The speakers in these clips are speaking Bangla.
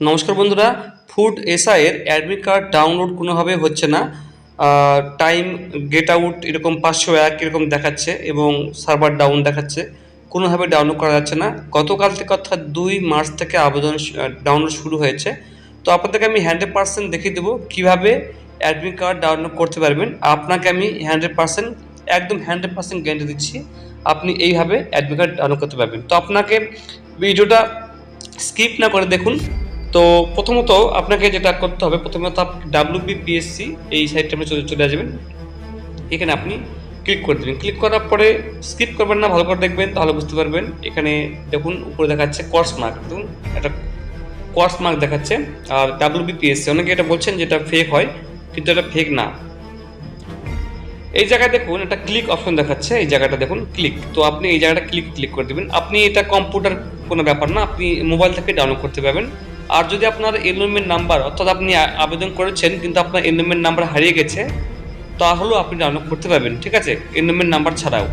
নমস্কার বন্ধুরা, ফুড এসআইয়ের অ্যাডমিট কার্ড ডাউনলোড কোনোভাবে হচ্ছে না। টাইম গেট আউট এরকম পাঁচশো এক এরকম দেখাচ্ছে এবং সার্ভার ডাউন দেখাচ্ছে। কোনোভাবে ডাউনলোড করা যাচ্ছে না। গতকাল থেকে অর্থাৎ দুই মার্চ থেকে আবেদন ডাউনলোড শুরু হয়েছে। তো আপনাদেরকে আমি হান্ড্রেড পার্সেন্ট দেখিয়ে দেবো কীভাবে অ্যাডমিট কার্ড ডাউনলোড করতে পারবেন। আপনাকে আমি হান্ড্রেড পার্সেন্ট একদম হান্ড্রেড পার্সেন্ট গ্যারান্টি দিচ্ছি আপনি এইভাবে অ্যাডমিট কার্ড ডাউনলোড করতে পারবেন। তো আপনাকে ভিডিওটা স্কিপ না করে দেখুন। তো প্রথমত আপনাকে যেটা করতে হবে প্রথমত আপনি ডাব্লিউ বিপিএসসি এই সাইটটা আপনি চলে চলে আসবেন। এখানে আপনি ক্লিক করে দেবেন। ক্লিক করার পরে স্কিপ করবেন না, ভালো করে দেখবেন, তাহলে বুঝতে পারবেন। এখানে দেখুন, উপরে দেখাচ্ছে কোর্স মার্ক দেখুন, একটা কোর্স মার্ক দেখাচ্ছে। আর ডাব্লিউ বিপিএসসি অনেকে এটা বলছেন যেটা ফেক হয়, কিন্তু এটা ফেক না। এই জায়গায় দেখুন, একটা ক্লিক অপশন দেখাচ্ছে। এই জায়গাটা দেখুন ক্লিক তো আপনি এই জায়গাটা ক্লিক ক্লিক করে দেবেন। আপনি এটা কম্পিউটার কোনো ব্যাপার না, আপনি মোবাইল থেকে ডাউনলোড করতে পারবেন। আর যদি আপনার এনরোলমেন্ট নাম্বার, অর্থাৎ আপনি আবেদন করেছেন, কিন্তু আপনার এনরোলমেন্ট নাম্বার হারিয়ে গেছে, তাহলেও আপনি ডাউনলোড করতে পারবেন, ঠিক আছে? এনরোলমেন্ট নাম্বার ছাড়াও।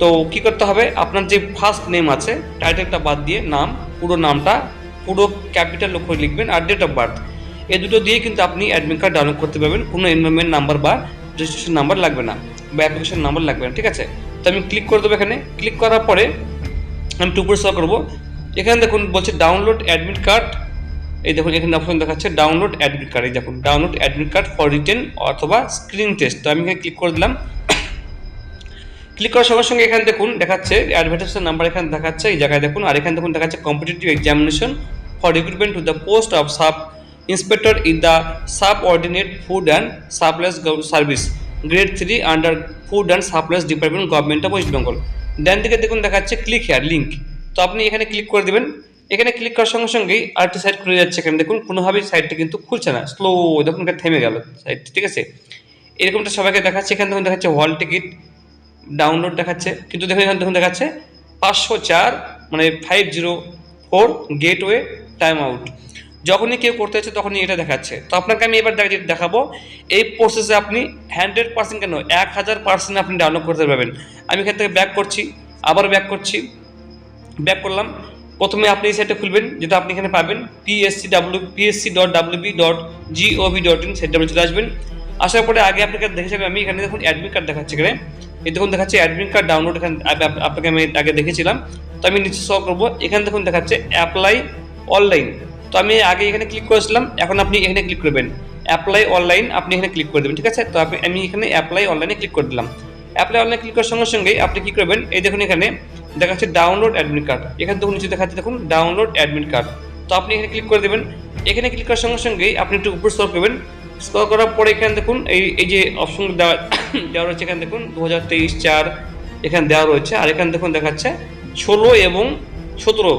তো কি করতে হবে? আপনার যে ফার্স্ট নেম আছে টাইটেলটা বাদ দিয়ে নাম, পুরো নামটা, পুরো ক্যাপিটাল লক্ষ্য লিখবেন আর ডেট অফ বার্থ এ দুটো দিয়ে কিন্তু আপনি অ্যাডমিট কার্ড ডাউনলোড করতে পারবেন, কোনো এনরোলমেন্ট নাম্বার বা রেজিস্ট্রেশন নাম্বার লাগবে না, বা অ্যাপ্লিকেশন নাম্বার লাগবে না, ঠিক আছে? তো আমি ক্লিক করে দেবো এখানে। ক্লিক করার পরে আমি টুপুর সহ করব। এখানে দেখুন বলছে ডাউনলোড অ্যাডমিট কার্ড এই দেখুন, এখানে অপশন দেখাচ্ছে ডাউনলোড অ্যাডমিট কার্ড এই দেখুন download admit card for written অথবা স্ক্রিন টেস্ট তো আমি এখানে ক্লিক করে দিলাম। ক্লিক করার সঙ্গে সঙ্গে এখানে দেখুন, দেখাচ্ছে অ্যাডভার্টাইজের নাম্বার এখানে দেখাচ্ছে, এই জায়গায় দেখুন, আর এখানে দেখুন, দেখাচ্ছে competitive examination for recruitment to the post of sub inspector in the subordinate food and supplies service grade three under food and supplies department government of West Bengal ডান দিকে দেখুন, দেখাচ্ছে ক্লিক হেয়ার লিঙ্ক তো আপনি এখানে ক্লিক করে দেবেন। এখানে ক্লিক করার সঙ্গে সঙ্গেই আরেকটি সাইট খুলে যাচ্ছে। এখানে দেখুন, কোনোভাবেই সাইটটা কিন্তু খুলছে না। স্লো দেখুন এখানে থেমে গেল সাইট ঠিক আছে? এরকমটা সবাইকে দেখাচ্ছে। এখানে দেখুন দেখাচ্ছে হল টিকিট ডাউনলোড দেখাচ্ছে। কিন্তু দেখুন, এখানে দেখুন দেখাচ্ছে পাঁচশো চার মানে five zero four gateway time out যখনই কেউ করতে হচ্ছে তখনই এটা দেখাচ্ছে। তো আপনাকে আমি এবার দেখা- দেখাবো। এই প্রসেসে আপনি হান্ড্রেড পার্সেন্ট কেন? এক হাজার পার্সেন্ট আপনি ডাউনলোড করতে পারবেন। আমি এখান থেকে ব্যাক করছি আবার ব্যাক করছি। ব্যাক করলাম। প্রথমে আপনি এই সাইটটা খুলবেন, যেটা আপনি এখানে পাবেন PSC W PSC dot WB dot GOV dot in সেটা চলে আসবেন। আসার পরে আগে আপনাকে দেখে দেখেছিলাম আমি এখানে দেখুন অ্যাডমিট কার্ড দেখাচ্ছে এখানে। এই দেখুন দেখাচ্ছে অ্যাডমিট কার্ড ডাউনলোড এখানে, আপ- আপ- আপনাকে আমি আগে দেখেছিলাম। তো আমি নিচে সহ করব, এখানে দেখুন দেখাচ্ছে অ্যাপ্লাই অনলাইন তো আমি আগে এখানে ক্লিক করেছিলাম, এখন আপনি এখানে ক্লিক করবেন। অ্যাপ্লাই অনলাইন আপনি এখানে ক্লিক করে দেবেন, ঠিক আছে? তো আমি এখানে অ্যাপ্লাই অনলাইনে ক্লিক করে দিলাম। অ্যাপ্লাই অনলাইন ক্লিক করার সঙ্গে সঙ্গেই আপনি কি করবেন, এই দেখুন এখানে দেখাচ্ছে ডাউনলোড অ্যাডমিট কার্ড এখানে দেখুন, নিচে দেখাচ্ছে দেখুন ডাউনলোড অ্যাডমিট কার্ড তো আপনি এখানে ক্লিক করে দেবেন। এখানে ক্লিক করার সঙ্গে সঙ্গেই আপনি একটু উপর স্ক্রল করবেন। স্ক্রল করার পরে এখানে দেখুন, এই এই যে অপশন দেওয়া দেওয়া রয়েছে এখানে দেখুন দু হাজার তেইশ চার এখানে দেওয়া রয়েছে। আর এখানে দেখুন দেখাচ্ছে, ষোলো এবং সতেরো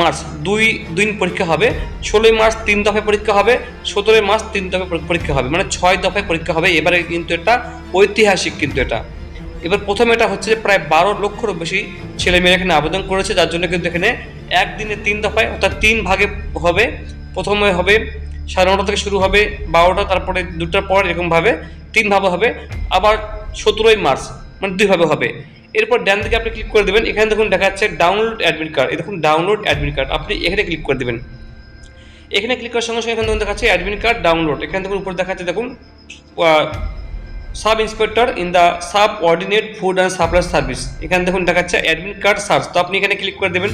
মার্চ দুই দিন পরীক্ষা হবে। ষোলোই মার্চ, তিন দফায় পরীক্ষা হবে। সতেরোই মার্চ, তিন দফায় পরীক্ষা হবে। মানে ছয় দফায় পরীক্ষা হবে। এবারে কিন্তু এটা ঐতিহাসিক কিন্তু এটা। এবার প্রথম এটা হচ্ছে যে প্রায় বারো লক্ষরও বেশি ছেলে মেয়ে এখানে আবেদন করেছে, যার জন্য কিন্তু এখানে একদিনে তিন দফায়, অর্থাৎ তিন ভাগে হবে। প্রথমে হবে সাড়ে নটা থেকে শুরু হবে, বারোটা, তারপরে দুটার পর এরকমভাবে তিন ভাবে হবে, আবার সতেরোই মার্চ মানে দুইভাবে হবে। এরপর ডান দিকে আপনি ক্লিক করে দেবেন, এখানে দেখুন দেখা যাচ্ছে ডাউনলোড অ্যাডমিট কার্ড দেখুন ডাউনলোড অ্যাডমিট কার্ড আপনি এখানে ক্লিক করে দেবেন। এখানে ক্লিক করার সঙ্গে সঙ্গে এখানে দেখুন দেখাচ্ছে অ্যাডমিট কার্ড ডাউনলোড এখানে দেখুন উপরে দেখাচ্ছে দেখুন sub inspector in the subordinate food and supply service. এখানে দেখুন দেখাচ্ছে অ্যাডমিট কার্ড সার্চ। তো আপনি এখানে ক্লিক করে দেবেন।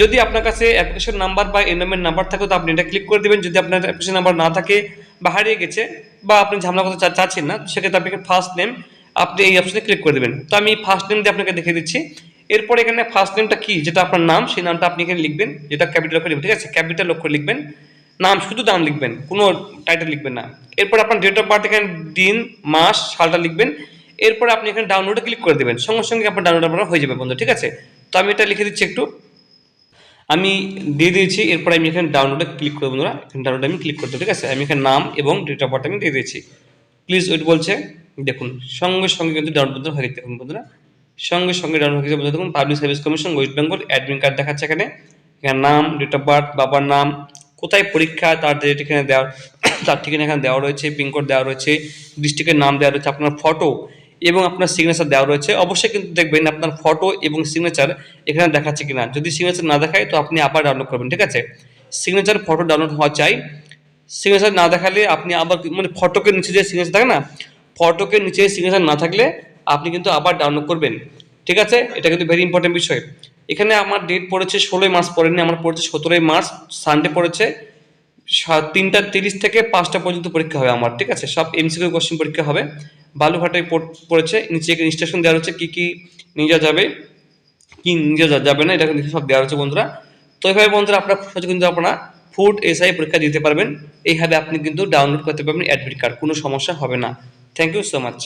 যদি আপনার কাছে অ্যাপ্লিকেশন নাম্বার বা এনরোলমেন্ট নাম্বার থাকে, তো আপনি এটা ক্লিক করে দেবেন। যদি আপনার অ্যাপ্লিকেশন নাম্বার না থাকে বা হারিয়ে গেছে বা আপনি ঝামেলা করতে চাচ্ছেন না সেক্ষেত্রে আপনাকে ফার্স্ট নেম আপনি এই অপশনে ক্লিক করে দেবেন। তো আমি ফার্স্ট নেম দিয়ে আপনাকে দেখিয়ে দিচ্ছি। এরপর এখানে ফার্স্ট নেমটা কি, যেটা আপনার নাম, সেই নামটা আপনি এখানে লিখবেন, যেটা ক্যাপিটাল লিখবেন। ঠিক আছে? ক্যাপিটাল লক্ষ্য লিখবেন। নাম শুধু নাম লিখবেন, কোনো টাইটেল লিখবেন না। এরপর আপনার ডেট অফ বার্থ এখানে দিন, মাস, সালটা লিখবেন। এরপর আপনি এখানে ডাউনলোডে ক্লিক করে দেবেন। সঙ্গে সঙ্গে আপনার ডাউনলোড আপনার হয়ে যাবে বন্ধু, ঠিক আছে? তো আমি এটা লিখে দিচ্ছি একটু। আমি দিয়ে দিয়েছি, এরপর আমি এখানে ডাউনলোডে ক্লিক করব বন্ধুরা। এখানে ডাউনলোডে আমি ক্লিক করতে ঠিক আছে? আমি এখানে নাম এবং ডেট অফ বার্থ আমি দিয়ে দিয়েছি। প্লিজ ওয়েট বলছে, দেখুন, সঙ্গে সঙ্গে কিন্তু ডাউনলোড হয়ে গেছে দেখুন বন্ধুরা। সঙ্গে সঙ্গে ডাউনলোড হয়ে গেছে দেখুন public service commission West Bengal admit card দেখাচ্ছে এখানে। এখানে নাম ডেট অফ বার্থ বাবার নাম কোথায় পরীক্ষা তার ডেট এখানে দেওয়া, তার ঠিকানা এখানে দেওয়া রয়েছে পিনকোড দেওয়া রয়েছে ডিস্ট্রিক্টের নাম দেওয়া রয়েছে, আপনার ফটো এবং আপনার সিগনেচার দেওয়া রয়েছে। অবশ্যই কিন্তু দেখবেন আপনার ফটো এবং সিগনেচার এখানে দেখাচ্ছে কিনা। যদি সিগনেচার না দেখায়, তো আপনি আবার ডাউনলোড করবেন, ঠিক আছে? সিগনেচার ফটো ডাউনলোড হওয়া চাই। সিগনেচার না দেখালে আপনি আবার মানে ফটোকে নিচে যে সিগনেচার থাকে না ফটোকে নিচে সিগনেচার না থাকলে আপনি কিন্তু আবার ডাউনলোড করবেন। ঠিক আছে? এটা কিন্তু ভেরি ইম্পর্টেন্ট বিষয়। এখানে আমার ডেট পড়েছে ষোলোই মার্চ পড়েনি আমার পড়েছে সতেরোই মার্চ সানডে পড়েছে তিনটা তিরিশ থেকে পাঁচটা পর্যন্ত পরীক্ষা হবে আমার, ঠিক আছে? সব এমসিকিউ কোশ্চেন পরীক্ষা হবে। বালুঘাটে পড়েছে, নিচে ইনস্ট্রাকশন দেওয়া হচ্ছে কী কী নিয়ে যাওয়া যাবে, কি নিয়ে যাওয়া যাবে না, এটা কিন্তু সব দেওয়া হচ্ছে বন্ধুরা। তো এইভাবে বন্ধুরা আপনার কিন্তু আপনারা ফুড এসআই পরীক্ষা দিতে পারবেন। এইভাবে আপনি কিন্তু ডাউনলোড করতে পারবেন অ্যাডমিট কার্ড কোনো সমস্যা হবে না। Thank you so much